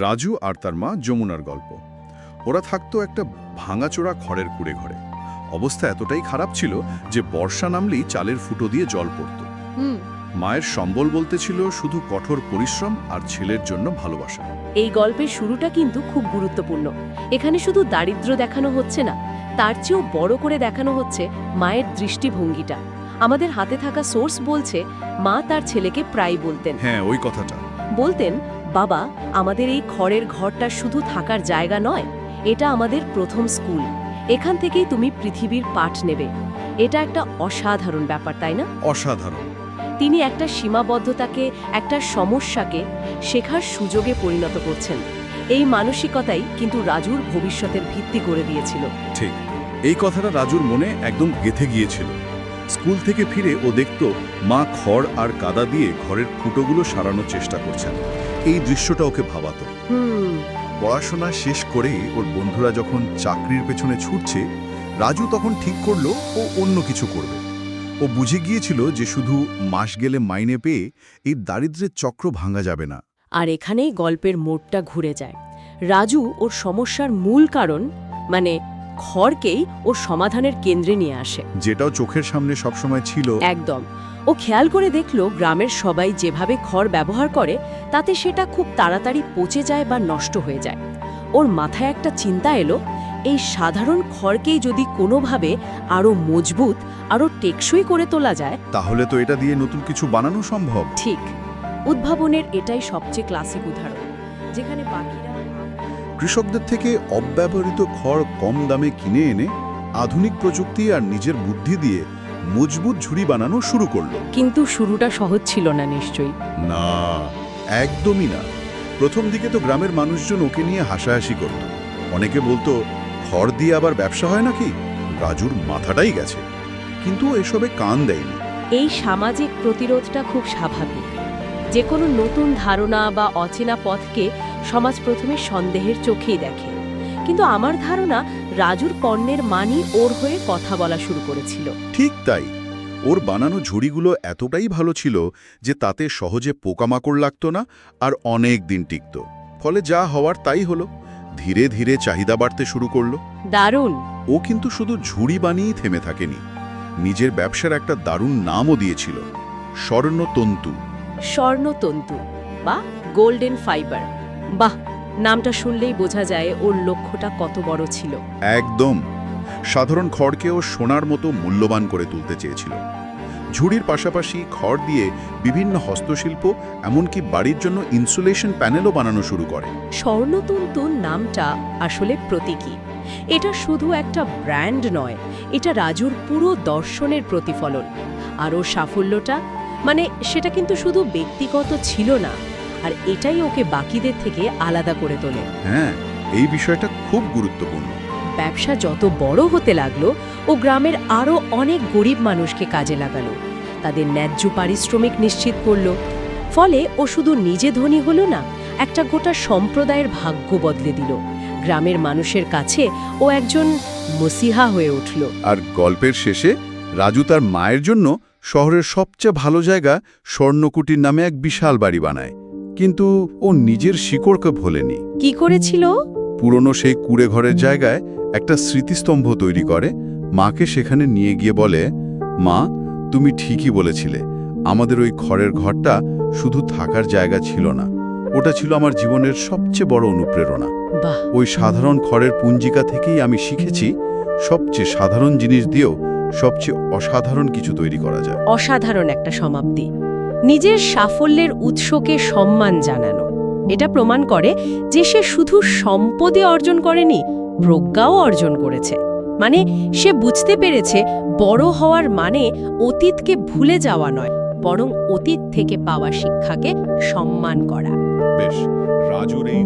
রাজু আর তার মা যমুনার গল্প। ওরা থাকতো একটা ভাঙাচোরা খড়ের কুড়ে ঘরে। অবস্থা এতটাই খারাপ ছিল যে বর্ষা নামলেই চালের ফুটো দিয়ে জল পড়ত। মায়ের সম্বল বলতে ছিল শুধু কঠোর পরিশ্রম আর ছেলের জন্য ভালোবাসা। এই গল্পের শুরুটা কিন্তু খুব গুরুত্বপূর্ণ। এখানে শুধু দারিদ্র্য দেখানো হচ্ছে না তার চেয়েও বড় করে দেখানো হচ্ছে মায়ের দৃষ্টিভঙ্গিটা। আমাদের হাতে থাকা সোর্স বলছে মা তার ছেলেকে প্রায় বলতেন। হ্যাঁ ওই কথাটা। বলতেন বাবা আমাদের এই খড়ের ঘরটা শুধু থাকার জায়গা নয় এটা আমাদের প্রথম স্কুল। এখান থেকেই তুমি পৃথিবীর পাঠ নেবে। এটা একটা অসাধারণ ব্যাপার তাই না? অসাধারণ। তিনি একটা সীমাবদ্ধতাকে একটা সমস্যাকে শেখার সুযোগে পরিণত করছেন। এই মানসিকতাই কিন্তু রাজুর ভবিষ্যতের ভিত্তি করে দিয়েছিল। ঠিক। এই কথাটা রাজুর মনে একদম গেথে গিয়েছিল। স্কুল থেকে ফিরে ও দেখত মা খড় আর কাদা দিয়ে ঘরের ফুটোগুলো সারানোর চেষ্টা করছেন। এই দৃশ্যটা ওকে ভাবাতো। পড়াশোনা শেষ করে ওর বন্ধুরা যখন চাকরির পেছনে ছুটছে রাজু তখন ঠিক করল ও অন্য কিছু করবে। ও বুঝে গিয়েছিল যে শুধু মাস গেলে মাইনে পেয়ে এই দারিদ্র্যের চক্র ভাঙা যাবে না। আর এখানেই গল্পের মোড়টা ঘুরে যায়। রাজু ওর সমস্যার মূল কারণ মানে খড়কেই ওর সমাধানের কেন্দ্রে নিয়ে আসে। যেটাও চোখের সামনে সবসময় ছিল। একদম। ও খেয়াল করে দেখল গ্রামের সবাই যেভাবে খড় ব্যবহার করে তাতে সেটা খুব তাড়াতাড়ি পচে যায় বা নষ্ট হয়ে যায়। ওর মাথায় একটা চিন্তা এলো এই সাধারণ খড়কেই যদি কোনোভাবে আরও মজবুত আরও টেকসই করে তোলা যায়। তাহলে তো এটা দিয়ে নতুন কিছু বানানো সম্ভব। ঠিক। উদ্ভাবনের এটাই সবচেয়ে ক্লাসিক উদাহরণ যেখানে বাকিরা কৃষকদের থেকে অব্যবহৃত খড় কম দামে কিনে এনে আধুনিক প্রযুক্তি আর নিজের বুদ্ধি দিয়ে মজবুত ঝুড়ি বানানো শুরু করল। কিন্তু শুরুটা সহজ ছিল না নিশ্চয়ই। না একদমই না। প্রথম দিকে তো গ্রামের মানুষজন ওকে নিয়ে হাসাহাসি করত। অনেকে বলতো খড় দিয়ে আবার ব্যবসা হয় নাকি? রাজুর মাথাটাই গেছে। কিন্তু এসবে কান দেয়নি। এই সামাজিক প্রতিরোধটা খুব স্বাভাবিক। যে কোনো নতুন ধারণা বা অচেনা পথকে সমাজ প্রথমে সন্দেহের চোখেই দেখে। কিন্তু আমার ধারণা রাজুর পণ্যের মানই ওর হয়ে কথা বলা শুরু করেছিল। ঠিক তাই। ওর বানানো ঝুড়িগুলো এতটাই ভালো ছিল যে তাতে সহজে পোকামাকড় লাগতো না আর অনেক দিন টিকত। ফলে যা হওয়ার তাই হলো। ধীরে ধীরে চাহিদা বাড়তে শুরু করল। দারুণ। ও কিন্তু শুধু ঝুড়ি বানিয়েই থেমে থাকেনি। নিজের ব্যবসার একটা দারুণ নামও দিয়েছিল। স্বর্ণতন্তু। স্বর্ণতন্তু বা গোল্ডেন ফাইবার। বাহ নামটা শুনলেই বোঝা যায় ওর লক্ষ্যটা কত বড় ছিল। একদম। সাধারণ খড়কেও সোনার মতো মূল্যবান করে তুলতে চেয়েছিল। ঝুড়ির পাশাপাশি খড় দিয়ে বিভিন্ন হস্তশিল্প এমনকি বাড়ির জন্য ইনসুলেশন প্যানেলও বানানো শুরু করে। স্বর্ণতন্তু নামটা আসলে প্রতীকী। এটা শুধু একটা ব্র্যান্ড নয় এটা রাজুর পুরো দর্শনের প্রতিফলন। আর ওর সাফল্যটা মানে সেটা কিন্তু শুধু ব্যক্তিগত ছিল না আর এটাই ওকে বাকিদের থেকে আলাদা করে তোলে। হ্যাঁ এই বিষয়টা খুব গুরুত্বপূর্ণ। ব্যবসা যত বড় হতে লাগল ও গ্রামের আরও অনেক গরিব মানুষকে কাজে লাগালো। তাদের ন্যায্য পারিশ্রমিক নিশ্চিত করল। ফলে ও শুধু নিজে ধনী হলো না একটা গোটা সম্প্রদায়ের ভাগ্য বদলে দিল। গ্রামের মানুষের কাছে ও একজন মসিহা হয়ে উঠল। আর গল্পের শেষে রাজু তার মায়ের জন্য শহরের সবচেয়ে ভালো জায়গা স্বর্ণকুটির নামে এক বিশাল বাড়ি বানায়। কিন্তু ও নিজের শিকড়কে ভোলেনি। কি করেছিল? পুরনো সেই কুড়ে ঘরের জায়গায় একটা স্মৃতিস্তম্ভ তৈরি করে। মাকে সেখানে নিয়ে গিয়ে বলে মা তুমি ঠিকই বলেছিলে। আমাদের ওই খড়ের ঘরটা শুধু থাকার জায়গা ছিল না। ওটা ছিল আমার জীবনের সবচেয়ে বড় অনুপ্রেরণা। ওই সাধারণ খড়ের পুঞ্জিকা থেকেই আমি শিখেছি সবচেয়ে সাধারণ জিনিস দিয়েও সবচেয়ে অসাধারণ কিছু তৈরি করা যায়। অসাধারণ একটা সমাপ্তি। নিজের সাফল্যের উৎসকে সম্মান জানানো। এটা প্রমাণ করে যে সে শুধু সম্পদে অর্জন করেনি প্রজ্ঞাও অর্জন করেছে। মানে সে বুঝতে পেরেছে বড় হওয়ার মানে অতীতকে ভুলে যাওয়া নয় বরং অতীত থেকে পাওয়া শিক্ষাকে সম্মান করা। বেশ রাজুর এই